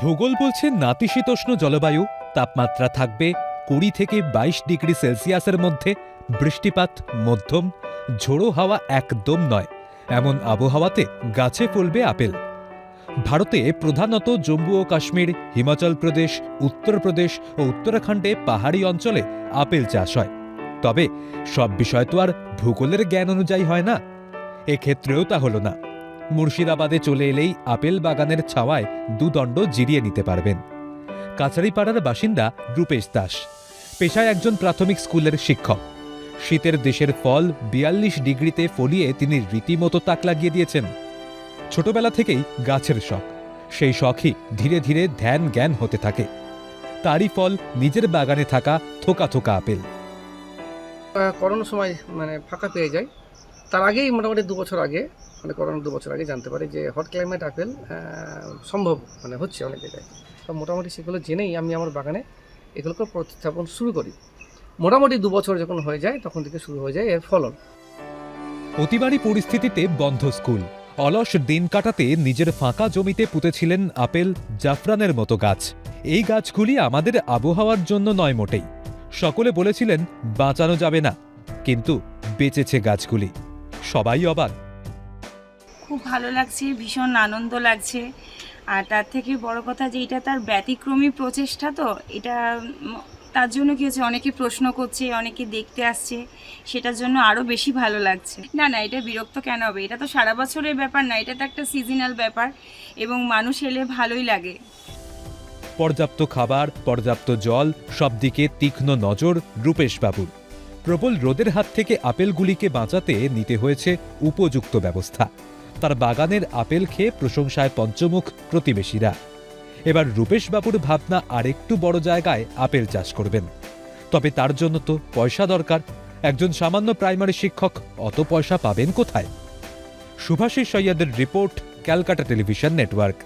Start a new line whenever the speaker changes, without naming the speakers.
ভূগোল বলছে নাতিশীতোষ্ণ জলবায়ু, তাপমাত্রা থাকবে কুড়ি থেকে বাইশ ডিগ্রি সেলসিয়াসের মধ্যে, বৃষ্টিপাত মধ্যম, ঝোড়ো হাওয়া একদম নয়, এমন আবহাওয়াতে গাছে ফলবে আপেল। ভারতে প্রধানত জম্মু ও কাশ্মীর, হিমাচল প্রদেশ উত্তরপ্রদেশ ও উত্তরাখণ্ডে পাহাড়ি অঞ্চলে আপেল চাষ হয়। তবে সব বিষয় তো আর ভূগোলের জ্ঞান অনুযায়ী হয় না। এক্ষেত্রেও তা হলো না। মুর্শিদাবাদে চলে এলেই আপেল বাগানের ছাওয়ায় দুদণ্ড জিরিয়ে নিতে পারবেন। কাছারিপাড়ার বাসিন্দা রূপেশ দাস। পেশায় একজন প্রাথমিক স্কুলের শিক্ষক। শীতের দেশের ফল বিয়াল্লিশ ডিগ্রিতে ফলিয়ে তিনি রীতিমতো তাক লাগিয়ে দিয়েছেন। ছোটবেলা থেকেই গাছের শখ। সেই শখই ধীরে ধীরে ধ্যান জ্ঞান হতে থাকে। তারই ফল নিজের বাগানে থাকা থোকা থোকা আপেল।
আহ, করোনার সময় মানে ফাঁকা পেয়ে যায় তার আগেই মোটামুটি দু বছর আগে মানে করোনার দু বছর আগে জানতে পারি যে হট ক্লাইমেট আপেল সম্ভব মানে হচ্ছে অনেক জায়গায়। তো মোটামুটি সেগুলো জেনেই আমি আমার বাগানে এগুলোকে প্রতিস্থাপন শুরু করি। মোটামুটি দু বছর যখন হয়ে যায়, তখন থেকে শুরু হয়ে যায় এর ফলন।
অতিবারী পরিস্থিতিতে বন্ধ স্কুল। অলস দিন কাটাতে নিজের ফাঁকা জমিতে পুঁতেছিলেন আপেল, জাফরানের মতো গাছ। এই গাছগুলি আমাদের আবহাওয়ার জন্য নয় মোটেই। সকলে বলেছিলেন, বাঁচানো যাবে না। কিন্তু বেঁচেছে গাছগুলি। সবাই অবাক।
খুব ভালো লাগছে ভীষণ আনন্দ লাগছে। আর তার থেকে বড় কথা যে এটা তার ব্যতিক্রমী প্রচেষ্টা তো এটা তার জন্য কি হচ্ছে? অনেকে প্রশ্ন করছে অনেকে দেখতে আসছে সেটার জন্য আরও বেশি ভালো লাগছে। না না এটা বিরক্ত কেন হবে? এটা তো সারা বছরের ব্যাপার না এটা তো একটা সিজনাল ব্যাপার এবং মানুষ এলে ভালোই লাগে।
পর্যাপ্ত খাবার পর্যাপ্ত জল সব দিকে তীক্ষ্ণ নজর রূপেশ বাবুর। প্রবল রোদের হাত থেকে আপেলগুলিকে বাঁচাতে নিতে হয়েছে উপযুক্ত ব্যবস্থা। তার বাগানের আপেল খেয়ে প্রশংসায় পঞ্চমুখ প্রতিবেশীরা। এবার রূপেশ বাবুর ভাবনা আরেকটু বড় জায়গায় আপেল চাষ করবেন। তবে তার জন্য তো পয়সা দরকার। একজন সামান্য প্রাইমারি শিক্ষক অত পয়সা পাবেন কোথায়? সুভাষিস সৈয়াদের রিপোর্ট, ক্যালকাটা টেলিভিশন নেটওয়ার্ক।